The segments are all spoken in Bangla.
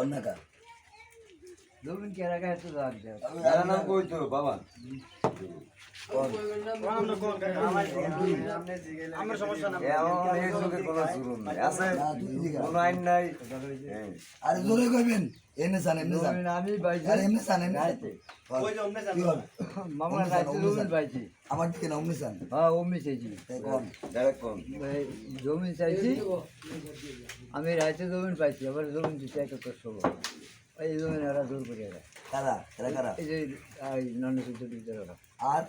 女が জমিন কে রাখা এত দাম দেয় নাম কই তো বাবা। আমার নাই। হ্যাঁ। আরে জোরে কইবেন। এমনি চান এমনি চান জমিন দিকে না অমনি চান হ্যাঁ অমনি চাইছি। জমিন চাইছি। আমি রাইতে জমিন পাইছি আবার জমিন দিতে একটা কষ্ট এই এরা করে এরা কারা এরা কারা এই যে এই নন্দ সূর্য দিতে ওরা আর?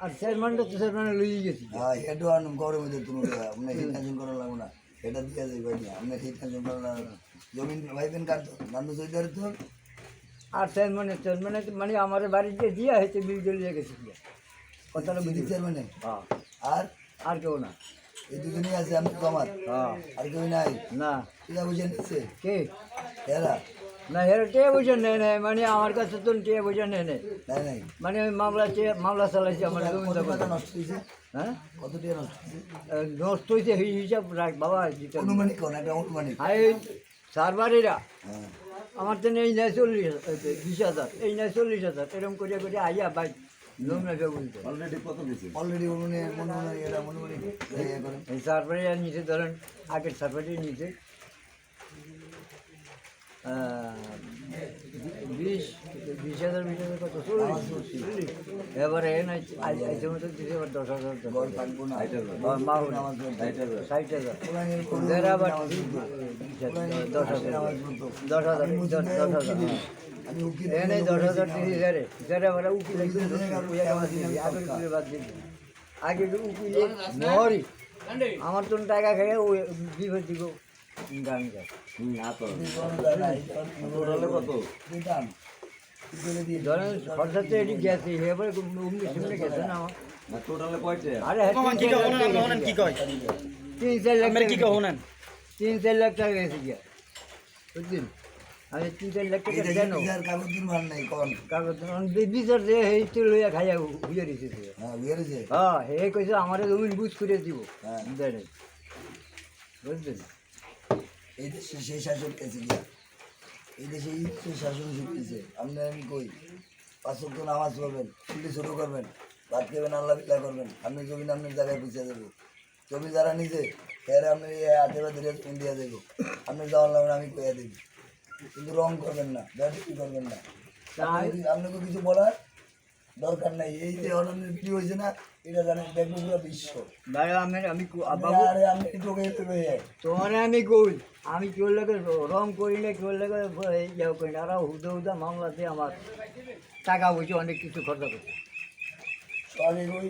আর চেয়ারম্যানটা তো চেয়ারম্যানে লইয়ে গেছি। হ্যাঁ হেডও আনুম গরমে মধ্যে তুমি আপনার হিট টেনশন করা লাগবে না। এটা দিয়ে যাই ভাই না আপনার হিট করা লাগবে না। জমিন ভাইবেন কার তো নান্দু চৈতার তো আর চেয়ারম্যানে চেয়ারম্যানে তো মানে আমার বাড়িতে দিয়া হয়েছে বিল চলিয়ে গেছে কথাটা চেয়ারম্যানে হ্যাঁ। আর? আর কেউ না। এই দুজনই আছে আমি তো আমার। হ্যাঁ। আর কেউ নাই? না। এটা বুঝে নিচ্ছে? কে? এরা? না হেরা টিয়া বুঝে নেয় নেয় মানে আমার কাছে তো টিয়া বুঝে নাই। নাই মানে আমি মামলা চেয়ে মামলা চালাইছি আমার নষ্ট হয়েছে হ্যাঁ? কত টাকা নষ্ট হয়েছে নষ্ট হয়েছে এই হিসাব রাখ বাবা অনুমানিক কোন একটা অনুমানিক? আর এই সারবারিরা হ্যাঁ। আমার তো এই নেয় চল্লিশ বিশ হাজার এই নেয় চল্লিশ হাজার এরকম করে করে আইয়া বাইক অলরেডি এরা সারবারিরা নিচে ধরেন আগের সারবারি নিচে বিশ বিশ হাজার বিশ হাজার। কত এবারে আইসে মতো দশ হাজার। ষাট হাজার। আবার। দশ হাজার। দশ হাজার। দশ হাজার। দশ হাজার। তিরিশ হাজারে যারা। আমরা উকিল। আগে উকিলে আমার তো টাকা খেয়ে দিব। ধরেন খরচা তো এটি গেছে এবারে উমনি সামনে গেছে না আমার আরে হ্যাঁ, তিন চার লাখ। তিন চার লাখ টাকা গেছে। গিয়া বুঝলেন আমি তিন চার লাখ টাকা এই কাগজ মান। হ্যাঁ হ্যাঁ দিব হ্যাঁ। বুঝলেন এই দেশে সেই শাসক এসে গিয়া এই দেশে সেই শাসন শিখতেছে আপনি আমি কই? পাঁচ তো নামাজ পড়বেন চুলি ছোটো করবেন ভাত খাবেন আল্লাহ করবেন। আপনি জমি আপনার জায়গায় পৌঁছে দেবো। জমি যারা নিজে ফের আপনি এই হাতে বা ধরে ইন্ডিয়া দেবো। আপনি যাওয়ার লাগবে আমি কইয়া দেবো। কিন্তু রং করবেন না ব্যাটি করবেন না। আপনি- আপনাকে কিছু বলার? দরকার নাই। এই যে অনন্যের ভিডিও হয়েছে না এটা জানেন দেখব পুরো বিশ্ব। ভাই আমি আমি বাবু। আরে আপনি টোকে তোমার আমি কই? আমি কেউ লাগে রং করি না কেউ লাগে ইয়ে করি না? আর হুদা হুদা মামলাতে আমার টাকা পয়সা অনেক কিছু খরচা করছে সোহাগে কই?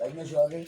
বাইক না সোহাগে